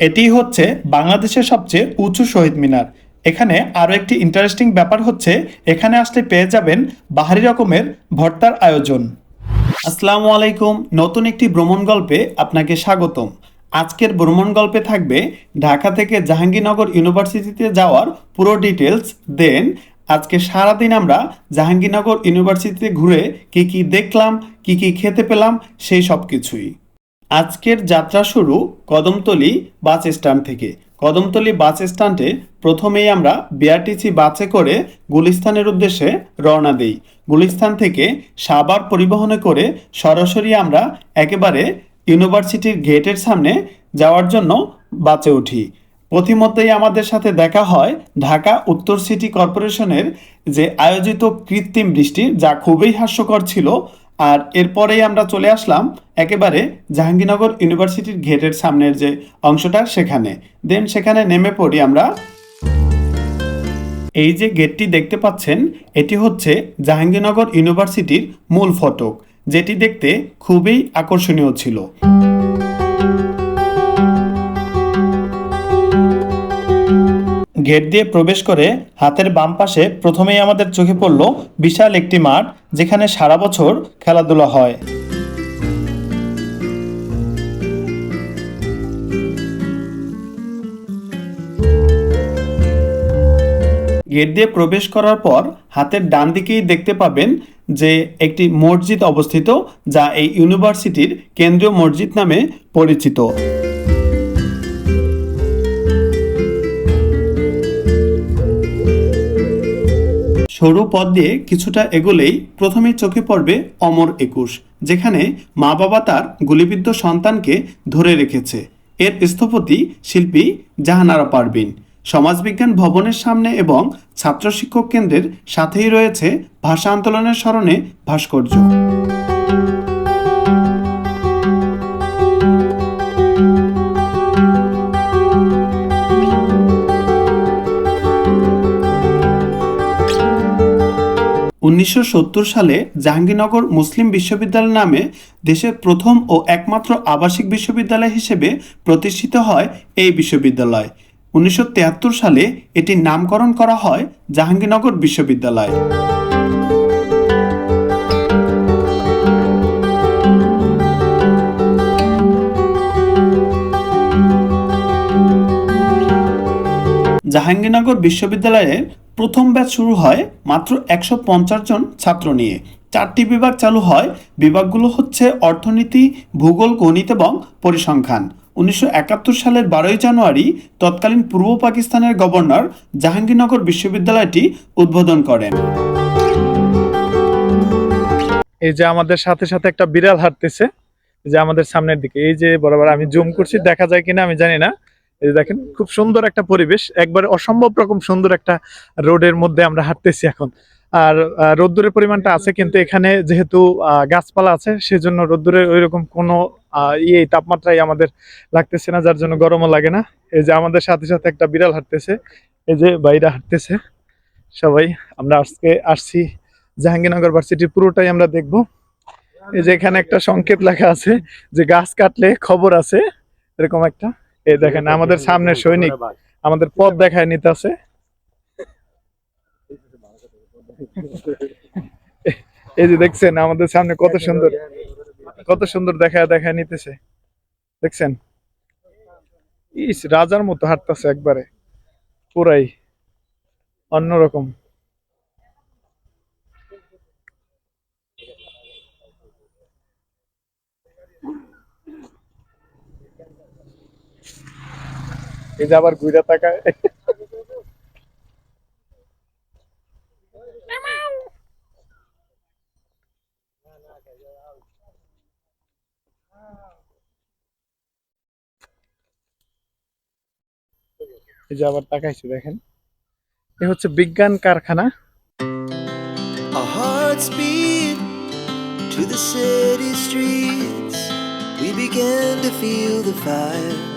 এটি হচ্ছে বাংলাদেশের সবচেয়ে উঁচু শহীদ মিনার। এখানে আরও একটি ইন্টারেস্টিং ব্যাপার হচ্ছে, এখানে আসলে পেয়ে যাবেন বাহারি রকমের ভর্তার আয়োজন। আসসালামু আলাইকুম, নতুন একটি ভ্রমণ গল্পে আপনাকে স্বাগতম। আজকের ভ্রমণ গল্পে থাকবে ঢাকা থেকে জাহাঙ্গীরনগর ইউনিভার্সিটিতে যাওয়ার পুরো ডিটেলস দেন আজকে সারাদিন আমরা জাহাঙ্গীরনগর ইউনিভার্সিটিতে ঘুরে কি কি দেখলাম, কি কি খেতে পেলাম, সেই সব কিছুই আজকের যাত্রা শুরু কদমতলি বাস স্ট্যান্ড থেকে। কদমতলি বাস স্ট্যান্ডে প্রথমেই আমরা বিআরটিসি বাসে করে গুলিস্তানের উদ্দেশ্যে রওনা দিই। গুলিস্তান থেকে সাবার পরিবহনে করে সরাসরি আমরা একেবারে ইউনিভার্সিটির গেটের সামনে যাওয়ার জন্য বাসে উঠি। পথিমধ্যেই আমাদের সাথে দেখা হয় ঢাকা উত্তর সিটি কর্পোরেশনের যে আয়োজিত কৃত্রিম বৃষ্টি যা খুবই হাস্যকর ছিল আর এরপরেই আমরা চলে আসলাম একেবারে জাহাঙ্গীরনগর ইউনিভার্সিটির গেটের সামনের যে অংশটা সেখানে। দেন সেখানে নেমে পড়ি আমরা। এই যে গেটটি দেখতে পাচ্ছেন, এটি হচ্ছে জাহাঙ্গীরনগর ইউনিভার্সিটির মূল ফটক, যেটি দেখতে খুবই আকর্ষণীয় ছিল। গেট দিয়ে প্রবেশ করে হাতের বাম পাশে প্রথমেই আমাদের চোখে পড়ল বিশাল একটি মাঠ যেখানে সারা বছর খেলাধুলা হয়। গেট দিয়ে প্রবেশ করার পর হাতের ডান দিকেই দেখতে পাবেন যে একটি মসজিদ অবস্থিত, যা এই ইউনিভার্সিটির কেন্দ্রীয় মসজিদ নামে পরিচিত। সরু পথ দিয়ে কিছুটা এগোলেই প্রথমেই চোখে পড়বে অমর একুশ, যেখানে মা বাবা তার গুলিবিদ্ধ সন্তানকে ধরে রেখেছে। এর স্থপতি শিল্পী জাহানারা পারবিন সমাজবিজ্ঞান ভবনের সামনে এবং ছাত্র শিক্ষক কেন্দ্রের সাথেই রয়েছে ভাষা আন্দোলনের স্মরণে ভাস্কর্য। উনিশশো সত্তর সালে জাহাঙ্গীরনগর মুসলিম বিশ্ববিদ্যালয় নামে দেশের প্রথম ও একমাত্র আবাসিক বিশ্ববিদ্যালয় হিসেবে প্রতিষ্ঠিত হয় এই বিশ্ববিদ্যালয়। উনিশশো তিয়াত্তর সালে এটির নামকরণ করা হয় জাহাঙ্গীরনগর বিশ্ববিদ্যালয়। জাহাঙ্গীরনগর বিশ্ববিদ্যালয়ের প্রথম ব্যাচ শুরু হয় মাত্র একশো পঞ্চাশ জন ছাত্র নিয়ে। চারটি বিভাগ চালু হয়। বিভাগগুলো হচ্ছে অর্থনীতি, ভূগোল, গণিত এবং পরিসংখ্যান। উনিশশো একাত্তর সালের বারোই জানুয়ারি তৎকালীন পূর্ব পাকিস্তানের গভর্নর জাহাঙ্গীরনগর বিশ্ববিদ্যালয়টি উদ্বোধন করেন। এই যে আমাদের সাথে সাথে একটা বিড়াল হাঁটতেছে। যে আমাদের সামনের দিকে। এই যে বরাবর আমি জুম করছি, দেখা যায় কিনা আমি জানি না। এই দেখেন, খুব সুন্দর একটা পরিবেশ। একবারে অসম্ভব রকম সুন্দর একটা রোডের মধ্যে আমরা হাঁটতেছি এখন। আর রোদ্দুরের পরিমাণটা আছে, কিন্তু এখানে যেহেতু গাছপালা আছে, সেজন্য রোদ্দুরের ওই রকম কোনো ইয়ে তাপমাত্রাই আমাদের লাগতেছে না, যার জন্য গরমও লাগে না। এই যে আমাদের সাথে সাথে একটা বিড়াল হাঁটতেছে। এই যে বাইরা হাঁটতেছে। সবাই, আমরা আজকে আসছি জাহাঙ্গীরনগর ভার্সিটির, পুরোটাই আমরা দেখব। এই যে এখানে একটা সংকেত লেখা আছে যে গাছ কাটলে খবর আছে, এরকম একটা। এই দেখেন, আমাদের সামনে সৈনিক। আমাদের পথ দেখায় নিতে আছে এই যে দেখছেন, আমাদের সামনে কত সুন্দর কত সুন্দর দেখায় দেখায় নিতেছে। দেখছেন? ইস, রাজার মতো হাঁটতেছে একবারে। পুরাই অন্যরকম। এই যে আবার ঘুরে তাকায় এই যে আবার তাকাইছে দেখেন এ হচ্ছে বিজ্ঞান কারখানা Our hearts beat to the city streets. We began to feel the fire.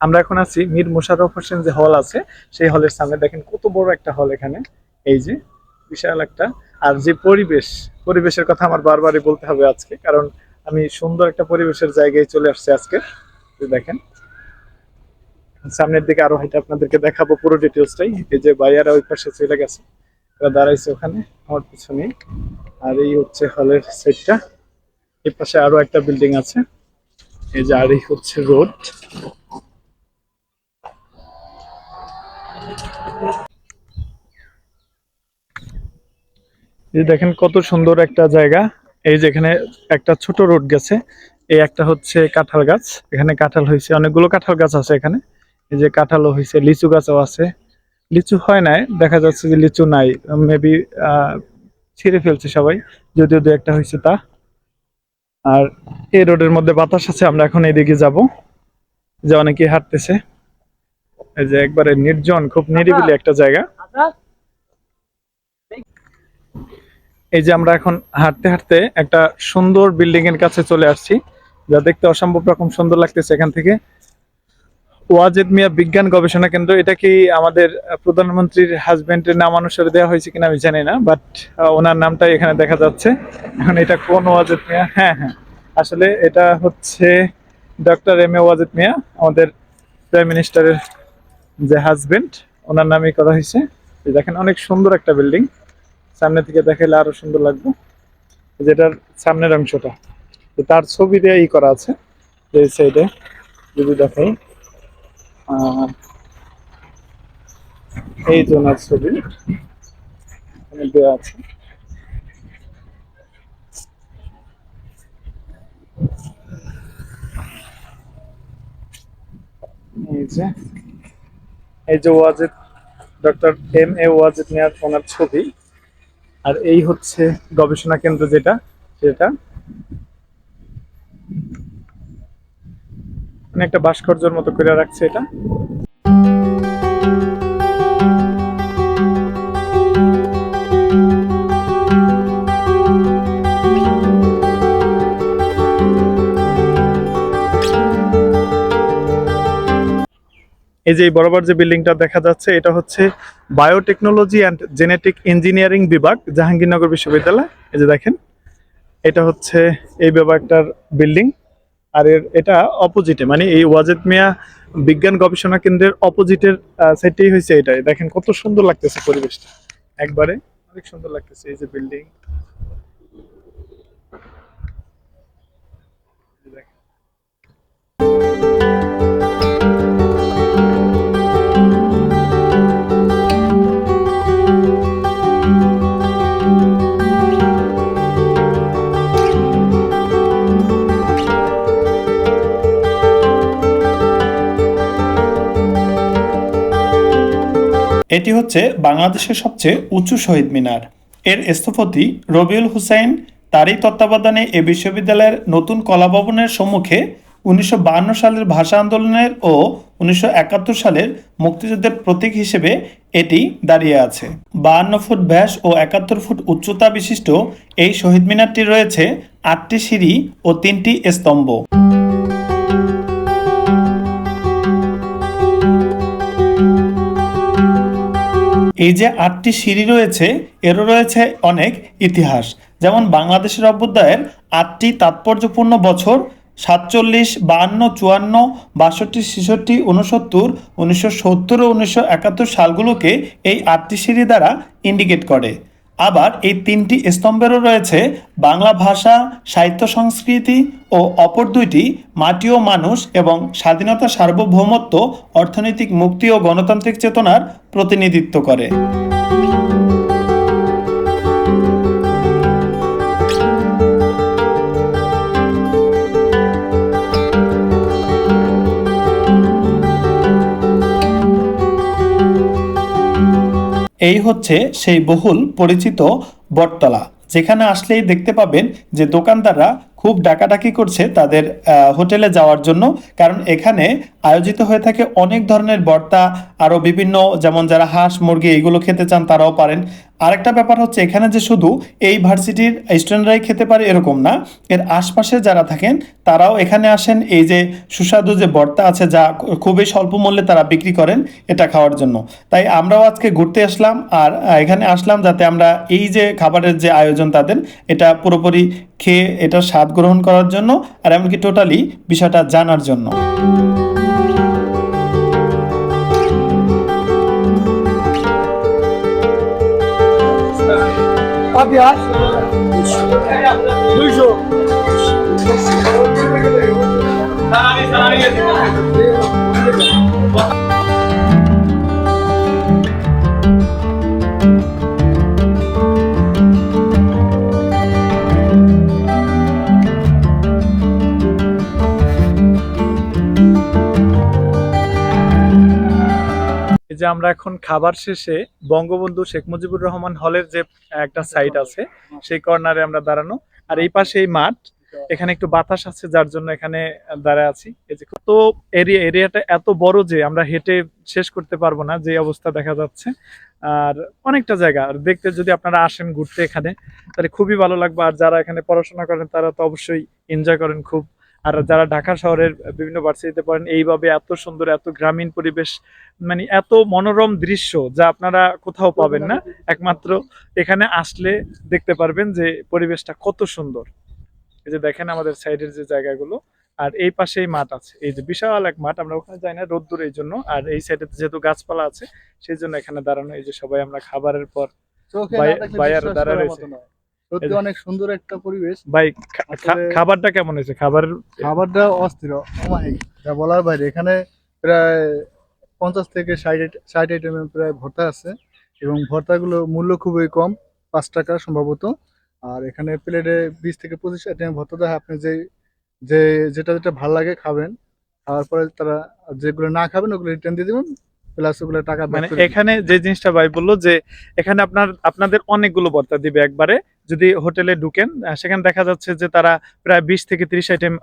আমরা এখন আছি মীর মোশাররফ হোসেন যে হল আছে, সেই হলের সামনে। দেখেন কত বড় একটা হল এখানে। এই যে, বিশাল একটা। আর যে পরিবেশ, পরিবেশের কথা আমার বারবারই বলতে হবে আজকে, কারণ আমি সুন্দর একটা পরিবেশের জায়গায় চলে আসছি আজকে। দেখেন। সামনের দিকে আরও হয়তো আপনাদেরকে দেখাবো পুরো ডিটেলসটাই এই যে বাইয়ারা ওই পাশে চলে গেছে। ওরা দাঁড়াইছে ওখানে, আমার পিছনে। আর এই হচ্ছে হলের সাইডটা। এই পাশে আরও একটা বিল্ডিং আছে। এই যে আর এই হচ্ছে রোড। এই দেখেন কত সুন্দর একটা জায়গা। এই যে এখানে একটা ছোট রোড গেছে। এই একটা হচ্ছে কাঁঠাল গাছ। এখানে কাঁঠাল হয়েছে। অনেকগুলো কাঁঠাল গাছ আছে এখানে। এই যে কাঁঠালও হয়েছে, লিচু গাছও আছে। লিচু হয় নাই, দেখা যাচ্ছে যে লিচু নাই। মেবি ছিঁড়ে ফেলছে সবাই, যদিও দু একটা হয়েছে তা। আর এই রোডের মধ্যে বাতাস আছে, আমরা এখন এইদিকে যাব। যে অনেকে হাঁটতেছে। এই যে একবারে নির্জন খুব নিরিবিলি একটা জায়গা। এই যে আমরা এখন হাঁটতে হাঁটতে একটা সুন্দর বিল্ডিং এর কাছে চলে আসছি যা দেখতে অসম্ভব রকম সুন্দর লাগতেছে এখান থেকে। ওয়াজেদ মিয়া বিজ্ঞান গবেষণা কেন্দ্র এটা কি আমাদের প্রধানমন্ত্রীর হাজবেন্ডের নাম অনুসারে দেওয়া হয়েছে কিনা আমি জানি না বাট ওনার নামটাই এখানে দেখা যাচ্ছে। এখন এটা কোন ওয়াজেদ মিয়া? হ্যাঁ হ্যাঁ। আসলে এটা হচ্ছে doctor M A Wazed Miah আমাদের প্রাইম মিনিস্টারের যে হাজবেন্ড ওনার নামেই করা হয়েছে দেখেন, অনেক সুন্দর একটা বিল্ডিং সামনে থেকে দেখালে আরও সুন্দর লাগবে। যেটার সামনের অংশটা। তার ছবি দিয়ে ই করা আছে এই সাইডে যদি দেখাই। এই জোনার ছবি দেওয়া আছে। এই যে এই যে Wazed, doctor M A Wazed মেয়ার ওনার ছবি। আর এই হচ্ছে গবেষণা কেন্দ্র যেটা, সেটা। মানে একটা ভাস্কর্যের মতো করে রাখছে এটা। এই যে বরাবর যে বিল্ডিংটা দেখা যাচ্ছে, এটা হচ্ছে বায়োটেকনোলজি অ্যান্ড জেনেটিক ইঞ্জিনিয়ারিং বিভাগ, জাহাঙ্গীরনগর বিশ্ববিদ্যালয়। এই যে দেখেন, এটা হচ্ছে এই বিভাগটার বিল্ডিং। আর এর, এটা অপোজিটে মানে এই ওয়াজেদ মিয়া বিজ্ঞান গবেষণা কেন্দ্রের অপোজিটের সাইডটাই হয়েছে এটাই দেখেন কত সুন্দর লাগতেছে পরিবেশটা। একবারে অনেক সুন্দর লাগতেছে এই যে বিল্ডিং। এটি হচ্ছে বাংলাদেশের সবচেয়ে উঁচু শহীদ মিনার। এর স্থপতি রবিউল হুসাইন তারই তত্ত্বাবধানে এ বিশ্ববিদ্যালয়ের নতুন কলা ভবনের সম্মুখে উনিশশো সালের ভাষা আন্দোলনের ও উনিশশো একাত্তর সালের মুক্তিযুদ্ধের প্রতীক হিসেবে এটি দাঁড়িয়ে আছে। বাহান্ন ফুট ব্যাস ও একাত্তর ফুট উচ্চতা বিশিষ্ট এই শহীদ মিনারটি রয়েছে আটটি সিঁড়ি ও তিনটি স্তম্ভ। এই যে আটটি সিঁড়ি রয়েছে, এরও রয়েছে অনেক ইতিহাস। যেমন বাংলাদেশের অভ্যুদয়ের আটটি তাৎপর্যপূর্ণ বছর, সাতচল্লিশ, বাহান্ন, চুয়ান্ন, বাষট্টি, ছেষট্টি উনসত্তর উনিশশো সত্তর ও উনিশশো একাত্তর সালগুলোকে এই আটটি সিঁড়ি দ্বারা ইন্ডিকেট করে। আবার এই তিনটি স্তম্ভেরও রয়েছে বাংলা ভাষা, সাহিত্য সংস্কৃতি ও অপর দুইটি মাটি ও মানুষ এবং স্বাধীনতা সার্বভৌমত্ব, অর্থনৈতিক মুক্তি ও গণতান্ত্রিক চেতনার প্রতিনিধিত্ব করে। এই হচ্ছে সেই বহুল পরিচিত বটতলা। যেখানে আসলেই দেখতে পাবেন যে দোকানদাররা খুব ডাকাডাকি করছে তাদের হোটেলে যাওয়ার জন্য। কারণ এখানে আয়োজিত হয়ে থাকে অনেক ধরনের বর্তা আরও বিভিন্ন যেমন যারা হাঁস, মুরগি এগুলো খেতে চান তারাও পারেন। আরেকটা ব্যাপার হচ্ছে এখানে যে শুধু এই ভার্সিটির স্টুডেন্টরাই খেতে পারে এরকম না, এর আশপাশে যারা থাকেন তারাও এখানে আসেন। এই যে সুস্বাদু যে বর্তা আছে যা খুবই স্বল্প মূল্যে তারা বিক্রি করেন এটা খাওয়ার জন্য। তাই আমরাও আজকে ঘুরতে আসলাম আর এখানে আসলাম যাতে আমরা এই যে খাবারের যে আয়োজন তাদের, এটা পুরোপুরি খেয়ে এটার স্বাদ গ্রহণ করার জন্য আর এমনকি টোটালি বিষয়টা জানার জন্য। অভ্যাস যে আমরা এখন খাবার শেষে বঙ্গবন্ধু শেখ মুজিবুর রহমান হলের যে একটা সাইট আছে, সেই কর্নারে আমরা দাঁড়ানো। আর এই পাশে এই মাঠ, এখানে একটু বাতাস আছে, যার জন্য এখানে দাঁড়ায় আছি। এই যে তো এরিয়া এরিয়াটা এত বড় যে আমরা হেঁটে শেষ করতে পারব না, যে অবস্থা দেখা যাচ্ছে। আর অনেকটা জায়গা। আর দেখতে যদি আপনারা আসেন ঘুরতে এখানে, তাহলে খুবই ভালো লাগবে। আর যারা এখানে পড়াশোনা করেন, তারা তো অবশ্যই এনজয় করেন খুব। আর যারা ঢাকা শহরের বিভিন্ন ভার্সিটিতে পড়েন এইভাবে এত সুন্দর এত গ্রামীণ পরিবেশ মানে এত মনোরম দৃশ্য যা আপনারা কোথাও পাবেন না। একমাত্র এখানে আসলে দেখতে পারবেন যে পরিবেশটা কত সুন্দর। এই যে দেখেন আমাদের সাইডের যে জায়গাগুলো আর এই পাশেই মাঠ আছে। এই যে বিশাল এক মাঠ আমরা ওখানে যাই না রোদ্দুর এই জন্য আর এই সাইডে যেহেতু গাছপালা আছে সেই জন্য এখানে দাঁড়ানো এই যে সবাই আমরা খাবারের পর বিশ্বাস দাঁড়া রয়েছে। সত্যি অনেক সুন্দর একটা পরিবেশ। ভাই খাবারটা কেমন হয়েছে? খাবারের খাবারটা অস্থির। অমায়িক যা বলার বাইরে। এখানে প্রায় পঞ্চাশ থেকে ষাট ষাট আইটেমের প্রায় ভর্তা আছে এবং ভর্তাগুলো মূল্য খুবই কম পাঁচ টাকা সম্ভবত। আর এখানে প্লেটে বিশ থেকে পঁচিশ আইটেম ভর্তা দেয়। আপনি যে যে যেটা যেটা ভালো লাগে খাবেন খাওয়ার পরে তারা যেগুলো না খাবেন ওগুলো রিটার্ন দিয়ে দেবেন প্লাস ওগুলো টাকা মানে দিবেন। এখানে যে জিনিসটা ভাই বলল যে এখানে আপনার আপনাদের অনেকগুলো ভর্তা দিবে একবারে। যদি হোটেলে ঢুকেন সেখানে দেখা যাচ্ছে যে তারা প্রায় বিশ থেকে ত্রিশ আইটেম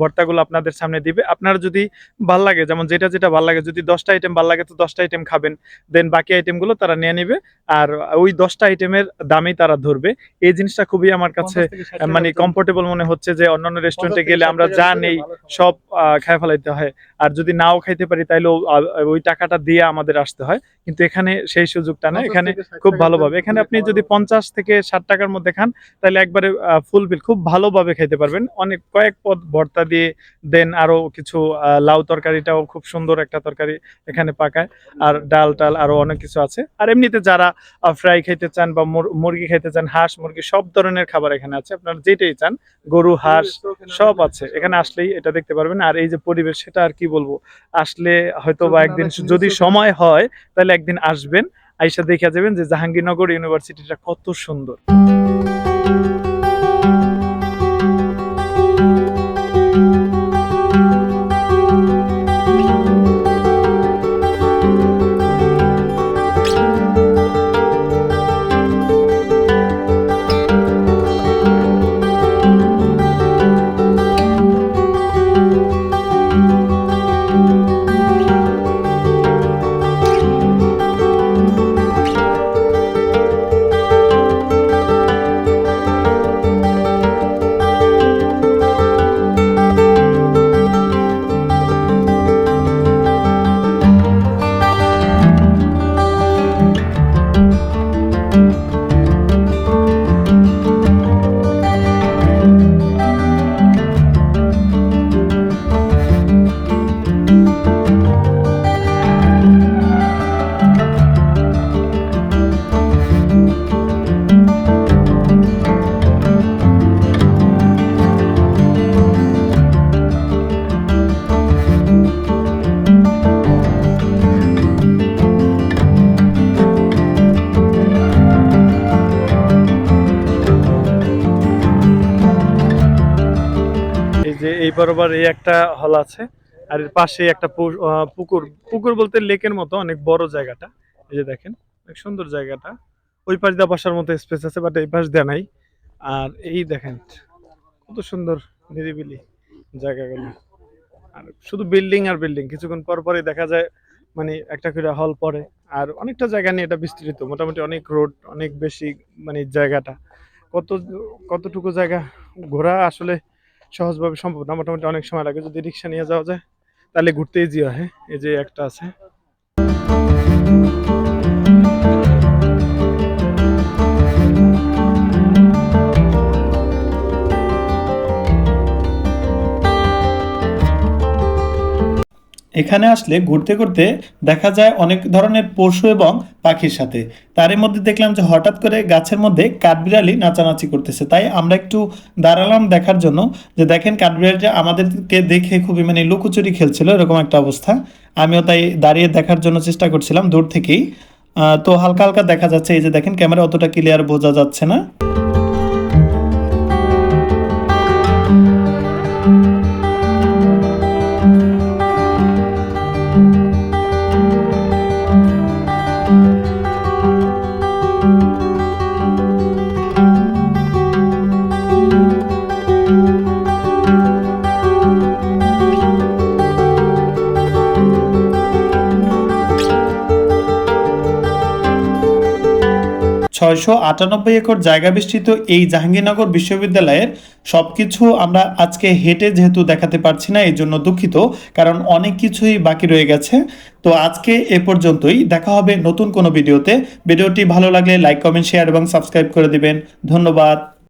ভর্তাগুলো আপনাদের সামনে দিবে। আপনার যদি ভালো লাগে যেমন যেটা যেটা ভালো লাগে যদি দশটা আইটেম ভালো লাগে তো দশটা আইটেম খাবেন। দেন বাকি আইটেমগুলো তারা নিয়ে নিবে আর ওই দশটা আইটেমের দামেই তারা ধরবে। এই জিনিসটা খুবই আমার কাছে 50 থেকে 60 আহ, মানে টাকা কমফোর্টেবল মনে হচ্ছে যে অন্যান্য রেস্টুরেন্টে 50 গেলে আমরা যা নেই সব খায় ফেলাইতে হয়। আর যদি নাও খাইতে পারি তাহলে ওই টাকাটা দিয়ে আমাদের আসতে হয়। কিন্তু এখানে সেই সুযোগটা না এখানে খুব ভালোভাবে। এখানে আপনি যদি পঞ্চাশ থেকে ষাট টাকার মধ্যে খান তাহলে একবারে ফুল বিল খুব ভালোভাবে খাইতে পারবেন। অনেক কয়েক পদ ভর্তা দিয়ে দেন আরও কিছু লাউ তরকারিটাও খুব সুন্দর একটা তরকারি এখানে পাকায়। আর ডাল টাল আরও অনেক কিছু আছে। আর এমনিতে যারা ফ্রাই খেতে চান বা মুরগি খেতে চান হাঁস মুরগি সব ধরনের খাবার এখানে আছে। আপনারা যেটাই চান গরু হাঁস সব আছে। এখানে আসলেই এটা দেখতে পারবেন। আর এই যে পরিবেশ সেটা আর কি বলব? আসলে হয়তো বা একদিন যদি সময় হয় তাহলে একদিন আসবেন আইসা দেখা যাবেন যে জাহাঙ্গীরনগর ইউনিভার্সিটিটা কত সুন্দর। বরাবর এই একটা হল আছে। আর এর পাশে একটা পুকুর। পুকুর বলতে লেকের মতো, অনেক বড় জায়গাটা। এই যে দেখেন, অনেক সুন্দর জায়গাটা। ওই পাশ দিয়ে বসার মতো স্পেস আছে, বাট এই পাশ দিয়ে নাই। আর এই দেখেন, কত সুন্দর নিরিবিলি জায়গাগুলো। আর শুধু বিল্ডিং আর বিল্ডিং, কিছুক্ষণ পর পরই দেখা যায় মানে একটা করে হল পড়ে। আর অনেকটা জায়গা নিয়ে এটা বিস্তৃত, মোটামুটি অনেক রোড, অনেক বেশি মানে জায়গাটা। কত, কতটুকু জায়গা ঘোরা আসলে সহজভাবে সম্ভব না। মোটামুটি অনেক সময় লাগে যদি রিক্সা নিয়ে যাওয়া যায়, তাহলে ঘুরতে ইজি হয়? এই যে একটা আছে। এখানে আসলে ঘুরতে ঘুরতে দেখা যায় অনেক ধরনের পশু এবং পাখির সাথে। তারই মধ্যে দেখলাম যে হঠাৎ করে গাছের মধ্যে কাঠবিড়ালি নাচানাচি করতেছে। তাই আমরা একটু দাঁড়ালাম দেখার জন্য যে দেখেন কাঠবিড়ালিটা আমাদেরকে দেখে খুবই মানে লুকোচুরি খেলছিল, এরকম একটা অবস্থা। আমিও তাই দাঁড়িয়ে দেখার জন্য চেষ্টা করছিলাম দূর থেকেই। তো হালকা হালকা দেখা যাচ্ছে, এই যে দেখেন ক্যামেরা অতটা ক্লিয়ার বোঝা যাচ্ছে না। ছয়শো আটানব্বই একর জায়গা বিস্তৃত এই জাহাঙ্গীরনগর বিশ্ববিদ্যালয়ের সব কিছু আমরা আজকে হেঁটে যেহেতু দেখাতে পারছি না এই জন্য দুঃখিত, কারণ অনেক কিছুই বাকি রয়ে গেছে। তো আজকে এ পর্যন্তই, দেখা হবে নতুন কোনো ভিডিওতে। ভিডিওটি ভালো লাগলে লাইক কমেন্ট শেয়ার এবং সাবস্ক্রাইব করে দিবেন। ধন্যবাদ।